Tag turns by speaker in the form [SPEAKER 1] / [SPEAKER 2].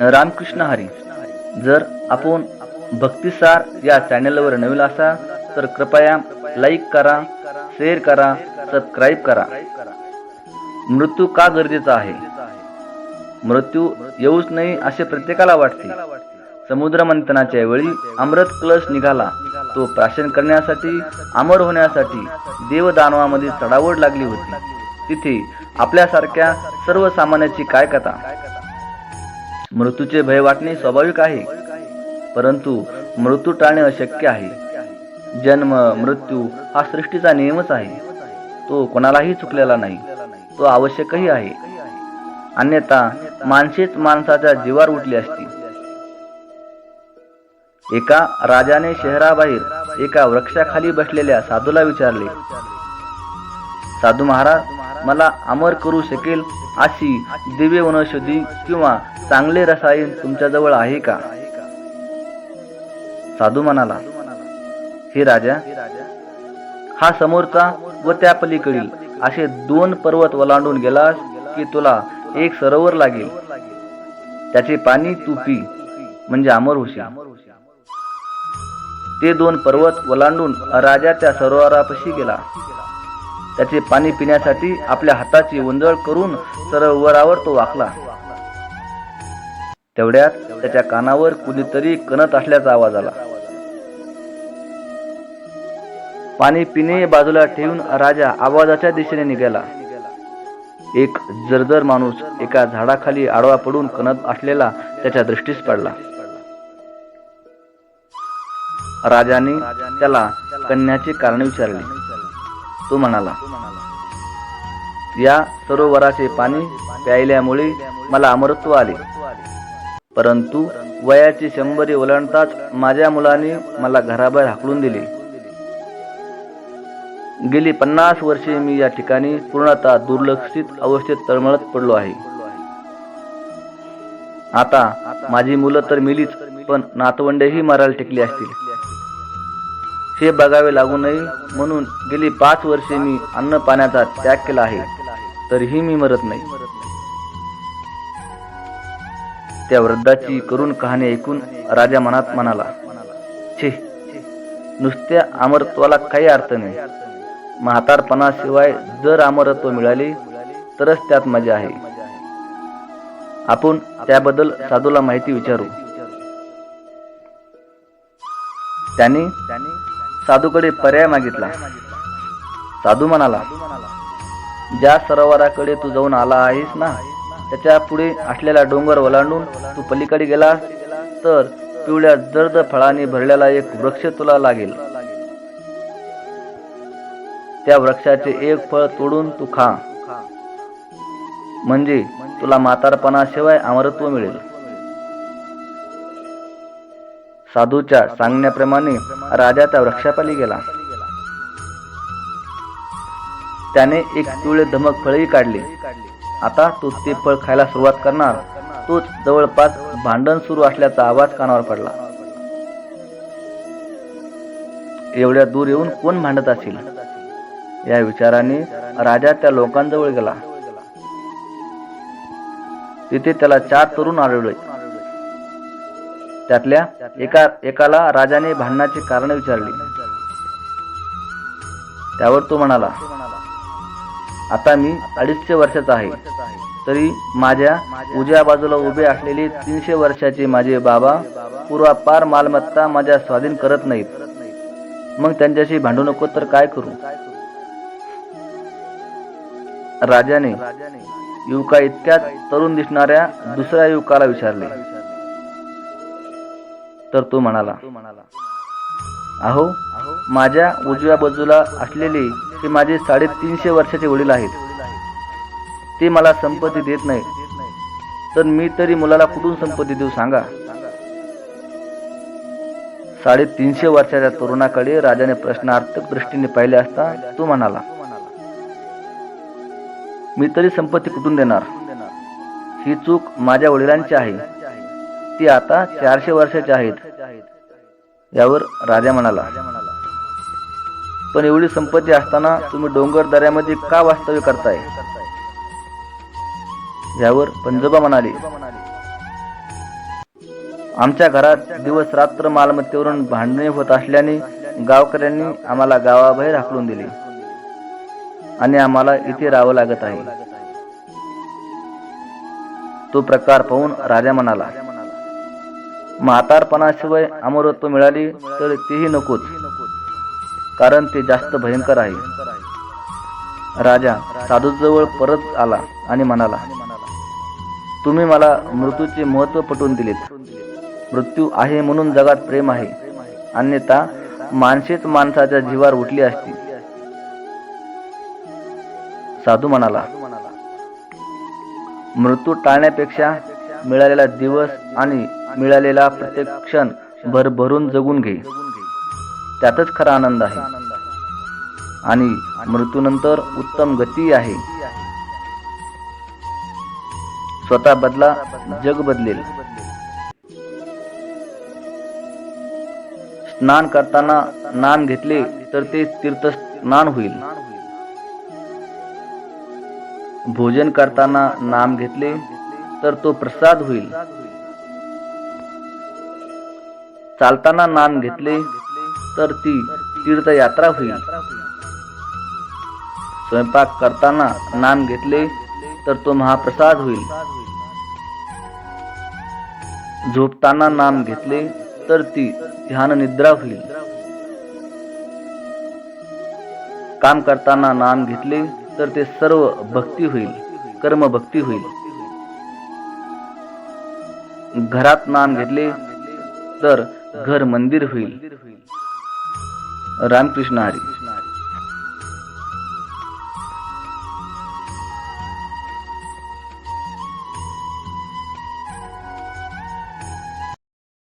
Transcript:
[SPEAKER 1] रामकृष्ण हरी. जर आपण भक्तिसार या चॅनलवर नवीन असाल तर कृपया लाईक करा शेअर करा सबस्क्राईब करा. मृत्यू का गरजेचा आहे? मृत्यू येऊच नाही असे प्रत्येकाला वाटते. समुद्र मंथनाच्या वेळी अमृत कलश निघाला. तो प्राशन करण्यासाठी अमर होण्यासाठी देवदानवामध्ये चढावड लागली होती. तिथे आपल्यासारख्या सर्वसामान्याची काय कथा? मृत्यूचे भय वाटणे स्वाभाविक आहे. परंतु मृत्यू टाळणे अशक्य आहे. जन्म मृत्यू हा सृष्टीचा नियमच आहे. तो कोणालाही चुकलेला नाही. तो आवश्यकही आहे. अन्यथा माणसेच माणसाच्या जीवावर उठली असती. एका राजाने शहराबाहेर एका वृक्षाखाली बसलेल्या साधूला विचारले साधू महाराज मला अमर करू शकेल अशी दिव्य वनौषधी किंवा चांगले रसायन तुमच्याजवळ आहे का? साधू म्हणाला हे राजा हा समोरचा व त्या पलीकडील असे दोन पर्वत ओलांडून गेलास की तुला एक सरोवर लागेल. त्याचे पाणी तू पी म्हणजे अमर होशी ते दोन पर्वत ओलांडून राजा त्या सरोवरापाशी गेला. त्याचे पाणी पिण्यासाठी आपल्या हाताची उंजळ करून सरोवरावर तो वाकला. तेवढ्यात त्याच्या कानावर कुणीतरी कणत असल्याचा आवाज आला. पाणी पिणे बाजूला ठेवून राजा आवाजाच्या दिशेने निघाला. एक जर्जर माणूस एका झाडाखाली आडवा पडून कणत असलेला त्याच्या दृष्टीस पडला. राजाने त्याला कन्याचे कारण विचारले. तो म्हणाला या सरोवराचे पाणी प्यायल्यामुळे मला अमरत्व आले. परंतु वयाची शंभरी ओलांडताच माझ्या मुलाने मला घराबाहेर हाकलून दिले. गेली पन्नास वर्षे मी या ठिकाणी पूर्णतः दुर्लक्षित अवस्थेत तळमळत पडलो आहे. आता माझी मुलं तर मिलीच पण नातवंडेही मरायला टेकली असतील. हे बघावे लागू नये म्हणून गेली पाच वर्षे मी अन्न पाण्याचा त्याग केला आहे. तरीही मी मरत नाही. त्या वृद्धाची करून कहाणी ऐकून राजा मनात म्हणाला छे नुसत्या अमरत्वाला काही अर्थ नाही. म्हातारपणाशिवाय जर अमरत्व मिळाले तरच त्यात मजा आहे. आपण त्याबद्दल साधूला माहिती विचारू. त्याने साधूकडे पर्याय मागितला. साधू म्हणाला ज्या सरोवराकडे तू जाऊन आला आहेस ना त्याच्या पुढे असलेला डोंगर ओलांडून तू पलीकडे गेला तर पिवळ्या जर्द फळाने भरलेला एक वृक्ष तुला लागेल. त्या वृक्षाचे एक फळ तोडून तू खा. म्हणजे तुला म्हातारपणाशिवाय अमरत्व मिळेल. साधूच्या सांगण्याप्रमाणे राजा त्या वृक्षापाली गेला. त्याने एक पिवळे धमक फळही काढले. आता तो ते फळ खायला सुरुवात करणार. तोच जवळपास भांडण सुरू असल्याचा आवाज कानावर पडला. एवढ्या दूर येऊन कोण भांडत असेल? या विचाराने राजा त्या लोकांजवळ गेला. तिथे त्याला चार तरुण आढळले. त्यातल्या एका एकाला राजाने भांडणाचे कारण विचारले. त्यावर तो म्हणाला आता मी अडीचशे वर्षाचा आहे. तरी माझ्या उजव्या बाजूला उभे असलेले तीनशे वर्षाचे माझे बाबा पूर्वापार मालमत्ता माझ्या स्वाधीन करत नाहीत. मग त्यांच्याशी भांडू नको तर काय करू? राजाने युवका इतक्या तरुण दिसणाऱ्या दुसऱ्या युवकाला विचारले तर तो म्हणाला अहो माझ्या उजव्या बाजूला असलेले हे माझे साडेतीनशे वर्षाचे वडील आहेत. ते मला संपत्ती देत नाही तर मी तरी मुलाला कुठून संपत्ती देऊ सांगा? साडेतीनशे वर्षाच्या तरुणाकडे राजाने प्रश्नार्थक दृष्टीने पाहिले असता तो म्हणाला मी तरी संपत्ती कुठून देणार? ही चूक माझ्या वडिलांची आहे. ती आता चारशे वर्षाचे आहेत. यावर राजा म्हणाला पण एवढी संपत्ती असताना तुम्ही डोंगर दऱ्यामध्ये का वास्तव्य करताय? यावर पंजोबा म्हणाले आमच्या घरात दिवस रात्र मालमत्तेवरून भांडणे होत असल्याने गावकऱ्यांनी आम्हाला गावाबाहेर हाकलून दिले आणि आम्हाला इथे राहावं लागत आहे. तो प्रकार पाहून राजा म्हणाला म्हातारपणाशिवाय अमरत्व मिळाली तर तेही नकोच कारण ते जास्त भयंकर आहे. राजा साधूजवळ परत आला आणि म्हणाला तुम्ही मला मृत्यूचे महत्त्व पटवून दिलेत. मृत्यू आहे म्हणून जगात प्रेम आहे. अन्यथा माणसेच माणसाच्या जीवावर उठली असती. साधू म्हणाला मृत्यू टाळण्यापेक्षा मिळालेला दिवस आणि मिळालेला प्रत्येक क्षण भरभरून जगून घे. त्यातच खरा आनंद आहे. आणि मृत्यूनंतर उत्तम गती आहे. स्वतः बदला जग बदलेल. स्नान करताना नाम घेतले तर ते तीर्थ स्नान होईल. भोजन करताना नाम घेतले तर तो प्रसाद होईल. चालताना नाम घेतले तर ती तीर्थयात्रा होईल स्वयंपाक करताना नाम घेतले तर तो महाप्रसाद होईल. झोपताना नाम घेतले तर ती ध्यान निद्रा होईल. काम करताना नाम घेतले तर ते सर्व भक्ती होईल कर्म भक्ती होईल. घरात नाम घेतले तर घर मंदिर होईल. रामकृष्ण हरी.